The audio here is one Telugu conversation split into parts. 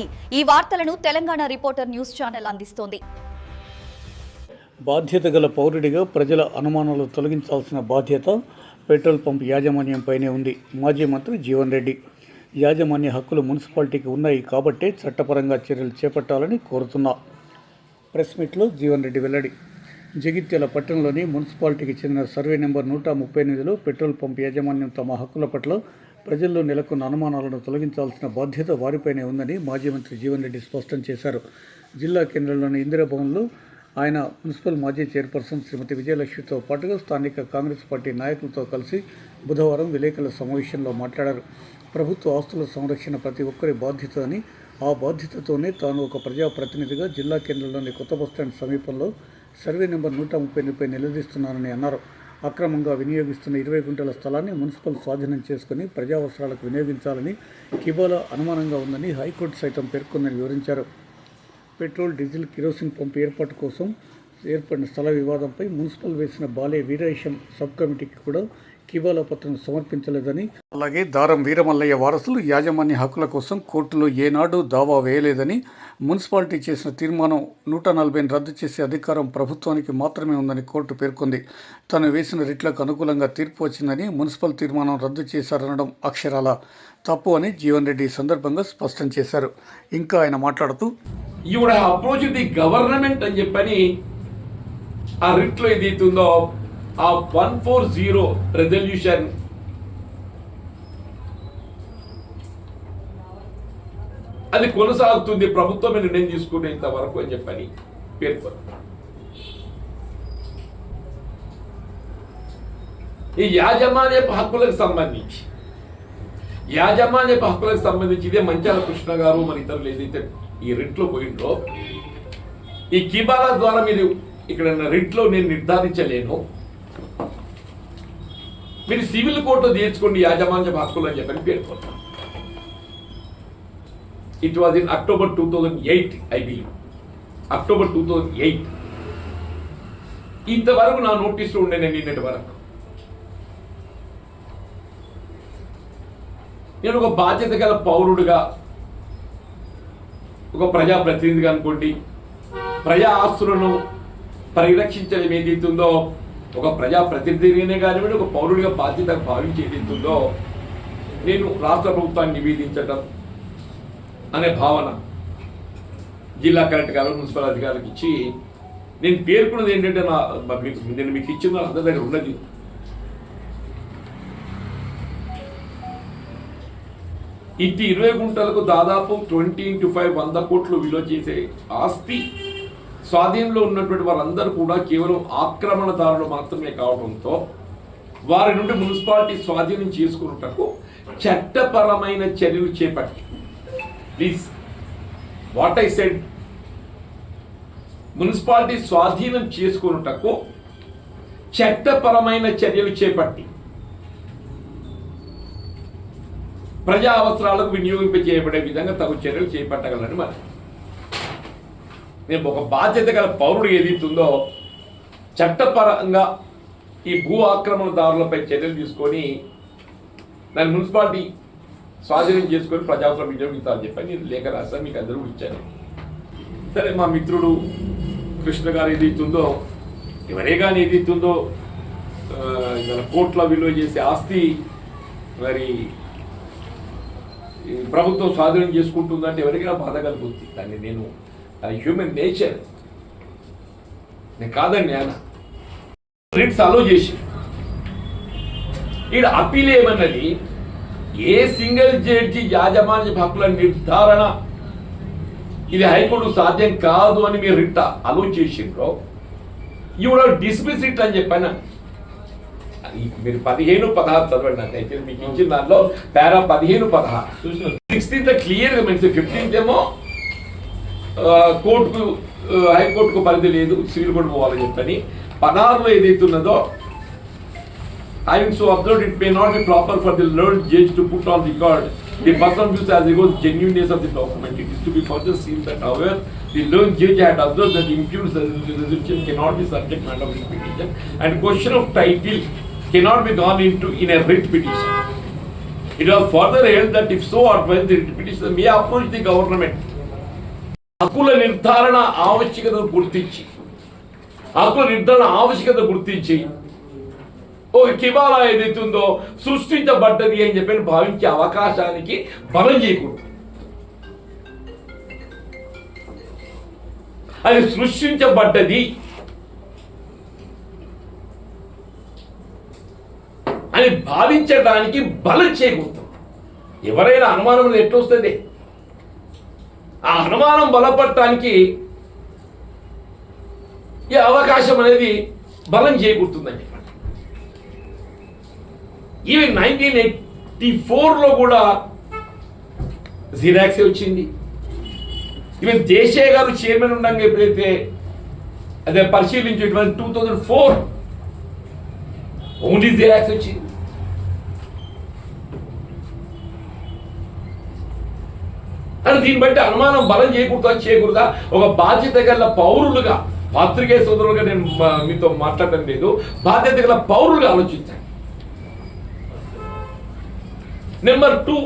రాజధాని ఈ వార్తలను తెలంగాణ రిపోర్టర్ న్యూస్ ఛానల్ అందిస్తోంది. బాధ్యత గల పౌరుడిగా ప్రజల అనుమానాలు తొలగించాల్సిన బాధ్యత పెట్రోల్ పంప్ యాజమాన్యంపైనే ఉంది. మాజీ మంత్రి జీవన్ రెడ్డి యాజమాన్య హక్కులు మున్సిపాలిటీకి ఉన్నాయి కాబట్టే చట్టపరంగా చర్యలు చేపట్టాలని కోరుతున్నా. ప్రెస్ మీట్లో జీవన్ రెడ్డి వెల్లడి. జగిత్యాల పట్టణంలోని మున్సిపాలిటీకి చెందిన సర్వే నెంబర్ నూట ముప్పై ఎనిమిదిలో పెట్రోల్ పంప్ యాజమాన్యం తమ హక్కుల పట్ల ప్రజల్లో నెలకొన్న అనుమానాలను తొలగించాల్సిన బాధ్యత వారిపైనే ఉందని మాజీ మంత్రి జీవన్ రెడ్డి స్పష్టం చేశారు. జిల్లా కేంద్రంలోని ఇందిరాభవన్లో ఆయన మున్సిపల్ మాజీ చైర్పర్సన్ శ్రీమతి విజయలక్ష్మితో పాటుగా స్థానిక కాంగ్రెస్ పార్టీ నాయకులతో కలిసి బుధవారం విలేకరుల సమావేశంలో మాట్లాడారు. ప్రభుత్వ ఆస్తుల సంరక్షణ ప్రతి ఒక్కరి బాధ్యత అని ఆ బాధ్యతతోనే తాను ఒక ప్రజాప్రతినిధిగా జిల్లా కేంద్రంలోని కొత్త బస్టాండ్ సమీపంలో సర్వే నెంబర్ నూట ముప్పై ఎనిమిదిపై నిలదీస్తున్నానని అన్నారు. అక్రమంగా వినియోగిస్తున్న ఇరవై గుంటల స్థలాన్ని మున్సిపల్ స్వాధీనం చేసుకుని ప్రజా అవసరాలకు వినియోగించాలని కిబాలా అనుమానంగా ఉందని హైకోర్టు సైతం పేర్కొందని వివరించారు. పెట్రోల్ డీజిల్ కిరోసిన్ పంప్ ఏర్పాటు కోసం ఏర్పడిన స్థల వివాదంపై మున్సిపల్ వేసిన బాలే వీరేశం సబ్ కమిటీకి కూడా కిబాలా పత్రం సమర్పించలేదని అలాగే దారం వీరమల్లయ్య వారసులు యాజమాన్య హక్కుల కోసం కోర్టులో ఏనాడు దావా వేయలేదని మున్సిపాలిటీ చేసిన తీర్మానం నూట నలభైని రద్దు చేసే అధికారం ప్రభుత్వానికి మాత్రమే ఉందని కోర్టు పేర్కొంది. తను వేసిన రిట్లకు అనుకూలంగా తీర్పు వచ్చిందని మున్సిపల్ తీర్మానం రద్దు చేశారనడం అక్షరాల తప్పు అని జీవన్ రెడ్డి ఈ సందర్భంగా స్పష్టం చేశారు. ఇంకా ఆయన మాట్లాడుతూ you would have approach the government అని చెప్పని ఆ రిట్లో ఏదైతుందో ఆ వన్ ఫోర్ జీరో రెజల్యూషన్. అది కొనసాగుతుంది ప్రభుత్వం నిర్ణయం తీసుకునేంత వరకు అని చెప్పని పేర్కొన్నారు ఈ యాజమాన్య హక్కులకు సంబంధించి యాజమాన్య హక్కులకు సంబంధించి ఇదే మంచాల కృష్ణ గారు మరి ఇతరులు ఏదైతే ఈ రిట్లో పోయిండ్రో ఈ కిబాలా ద్వారా మీరు ఇక్కడ రిట్లో నేను నిర్ధారించలేను. మీరు సివిల్ కోర్టులో తీర్చుకోండి యాజమాన్య హక్కులు అని చెప్పని పేర్కొన్నారు it was in October two thousand eight I believe October two thousand eight ఇంతవరకు నా నోటీసులు ఉండే నేను నిన్నటి వరకు. నేను ఒక బాధ్యత గల పౌరుడుగా ఒక ప్రజాప్రతినిధిగా అనుకోండి ప్రజా ఆస్తులను పరిరక్షించడం ఏదైతుందో ఒక ప్రజాప్రతినిధిగానే కానివ్వండి ఒక పౌరుడిగా బాధ్యత భావించి ఏదైతుందో నేను రాష్ట్ర ప్రభుత్వాన్ని నివేదించడం అనే భావన జిల్లా కలెక్టర్ గారు మున్సిపల్ అధికారులకు ఇచ్చి నేను పేర్కొన్నది ఏంటంటే నా మీకు నేను మీకు ఇచ్చిన అందరి దగ్గర ఉన్నది. ఇంటి ఇరవై గుంటలకు దాదాపు ట్వంటీ ఇంటూ ఫైవ్ వంద కోట్లు విలువ చేసే ఆస్తి స్వాధీనంలో ఉన్నటువంటి వారందరూ కూడా కేవలం ఆక్రమణదారులు మాత్రమే కావడంతో వారి నుండి మున్సిపాలిటీ స్వాధీనం చేసుకున్నటకు చట్టపరమైన చర్యలు చేపట్టి please what I said municipality స్వాధీనం చేసుకున్నటకు చట్టపరమైన చర్యలు చేపట్టి ప్రజా అవసరాలకు వినియోగింపజేయబడే విధంగా తగు చర్యలు చేపట్టగలని మరి నేను ఒక బాధ్యత గల పౌరుడు ఏదైతుందో చట్టపరంగా ఈ భూ ఆక్రమణదారులపై చర్యలు తీసుకొని దాన్ని మున్సిపాలిటీ స్వాధీనం చేసుకొని ప్రజాస్వామ్యం వినియోగించాలని చెప్పని నేను లేఖ రాస్తాను మీకు అందరూ ఇచ్చాను. సరే మా మిత్రుడు కృష్ణ గారు ఏదైతుందో ఎవరే కానీ ఏదైతుందో కోట్ల విలువ చేసే ఆస్తి మరి ఈ ప్రభుత్వం స్వాధీనం చేసుకుంటుందంటే ఎవరికైనా బాధ కలుగుతుంది దాన్ని నేను హ్యూమన్ నేచర్ నేను కాదండి ఆయన. రిట్స్ అలో చేసి. ఈడ అప్పీల్ ఏమన్నది? ఏ సింగిల్ జడ్జి యాజమాన్య హక్కుల నిర్ధారణ ఇది హైకోర్టు సాధ్యం కాదు అని మీరు రిట్ అలో చేసిండ్రో? ఇవిడ డిస్మిస్ ఇట్ అని చెప్పాను? మీరు పదిహేను పదహారు చదవండి నాకు అయితే మీకు ఇచ్చిన దాంట్లో పారా పదిహేను పదహారు. సిక్స్టీన్త్ క్లియర్గా మెన్షన్ ఫిఫ్టీన్త్ ఏమో కోర్టుకు ఆ, హైకోర్టుకు పరిధి లేదు సివిల్ కోర్టు పోవాలని చెప్పని పదహారులో ఏదైతే ఉన్నదో Having so observed, it may not be proper for the learned judge to put on record the person views as regards genuineness of the document. It is to be further seen that however, the learned judge had observed that the impugned resolution cannot be subject matter of the petition and question of title cannot be gone into in a writ petition. it was further held that if so advise the petition may approach the government హక్కుల నిర్ధారణ ఆవశ్యకతను గుర్తించి హక్కుల నిర్ధారణ ఆవశ్యకత గుర్తించి ఒక కిమాలా ఏదైతే ఉందో సృష్టించబడ్డది అని చెప్పి భావించే అవకాశానికి బలం చేయకూడదు. అది సృష్టించబడ్డది. అని భావించడానికి బలం చేయకూడదు. ఎవరైనా అనుమానం ఎట్లొస్తుంది? ఆ అనుమానం బలపడటానికి ఈ అవకాశం అనేది బలం చేకూరుతుందని చెప్పండి ఈవెన్ నైన్టీన్ ఎయిటీ ఫోర్లో కూడా జిరాక్సే వచ్చింది. ఈవెన్ దేశే గారు చైర్మన్ ఉండగా ఎప్పుడైతే అదే పరిశీలించేటువంటి two thousand four only xerox వచ్చింది. అని దీన్ని బట్టి అనుమానం బలం చేయకూడదా చేయకూడదా? ఒక బాధ్యత గల పౌరులుగా పాత్రికే సోదరులుగా నేను మీతో మాట్లాడడం లేదు. బాధ్యత గల పౌరులుగా ఆలోచించాను నెంబర్ టూ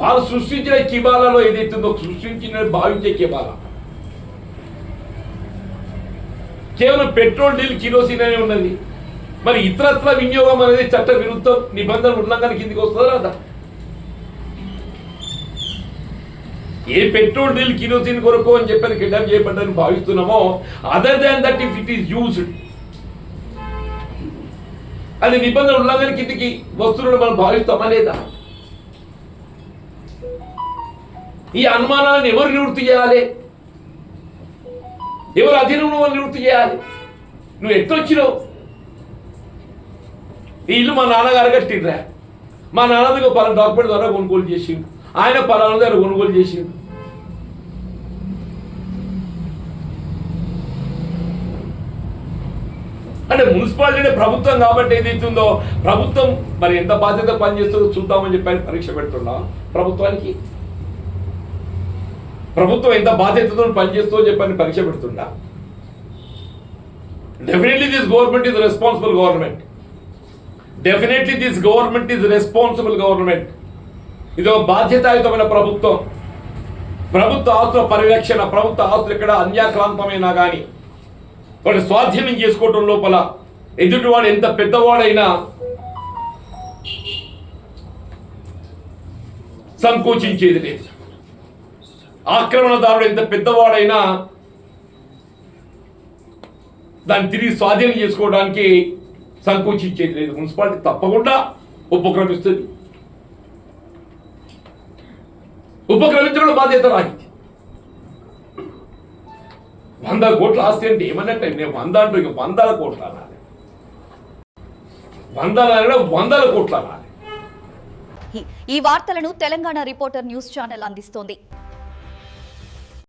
వారు సృష్టించిన కిబాలలో ఏదైతుందో సృష్టించిన భావించే కిబాల. కేవలం పెట్రోల్ డీల్ కిరోసిన్ అనే ఉన్నది. మరి ఇతరత్ర వినియోగం అనేది చట్ట విరుద్ధం నిబంధన ఉల్లంఘన కిందికి వస్తుందా రాదా? ఏ పెట్రోల్ డీల్ కిరోసిన్ కొరకు అని చెప్పని కిడ్నాప్ చేయబడ్డని భావిస్తున్నామో other than that if it is used అది నిబంధన ఉల్లంఘన కిందికి వస్తువులను మనం భావిస్తామా లేదా? ఈ అనుమానాలను ఎవరు నివృత్తి చేయాలి? ఎవరు అధీనంలో వాళ్ళు నివృత్తి చేయాలి? నువ్వు ఎట్టొచ్చినావు ఈ ఇల్లు మా నాన్నగారు కట్టిండ్రా. మా నాన్నది ఒక పలు డాక్యుమెంట్ ద్వారా కొనుగోలు చేసిండు. ఆయన పలానా దగ్గర కొనుగోలు చేసిండు. అంటే మున్సిపాలిటీ ప్రభుత్వం కాబట్టి ఏదైతుందో ప్రభుత్వం మరి ఎంత బాధ్యత పనిచేస్తుందో చూద్దామని చెప్పి పరీక్ష పెడుతున్నా. ప్రభుత్వానికి ప్రభుత్వం ఎంత బాధ్యతతో పనిచేస్తుందో చెప్పని పరీక్ష పెడుతుండా definitely this government is responsible government definitely this government is responsible government ఇది ఒక బాధ్యతాయుతమైన ప్రభుత్వం. ప్రభుత్వ ఆస్తుల పరిరక్షణ ప్రభుత్వ ఆస్తులు ఇక్కడ అన్యాక్రాంతమైనా కానీ వాటి స్వాధీనం చేసుకోవటం లోపల ఎదుటివాడు ఎంత పెద్దవాడైనా సంకోచించేది లేదు. ఆక్రమణదారుడు ఎంత పెద్దవాడైనా దాన్ని తిరిగి స్వాధీనం చేసుకోవడానికి సంకోచించేది లేదు. మున్సిపాలిటీ తప్పకుండా ఉపక్రమిస్తుంది. ఉపక్రమించడం బాధ్యత రాహిత్యం వంద కోట్ల ఆస్తి అంటే ఏమన్నట్టే నేను వంద అంటూ ఇక వందల కోట్ల అనాలి. వందల వందల కోట్ల అనాలి. ఈ వార్తలను తెలంగాణ రిపోర్టర్ న్యూస్ ఛానల్ అందిస్తోంది.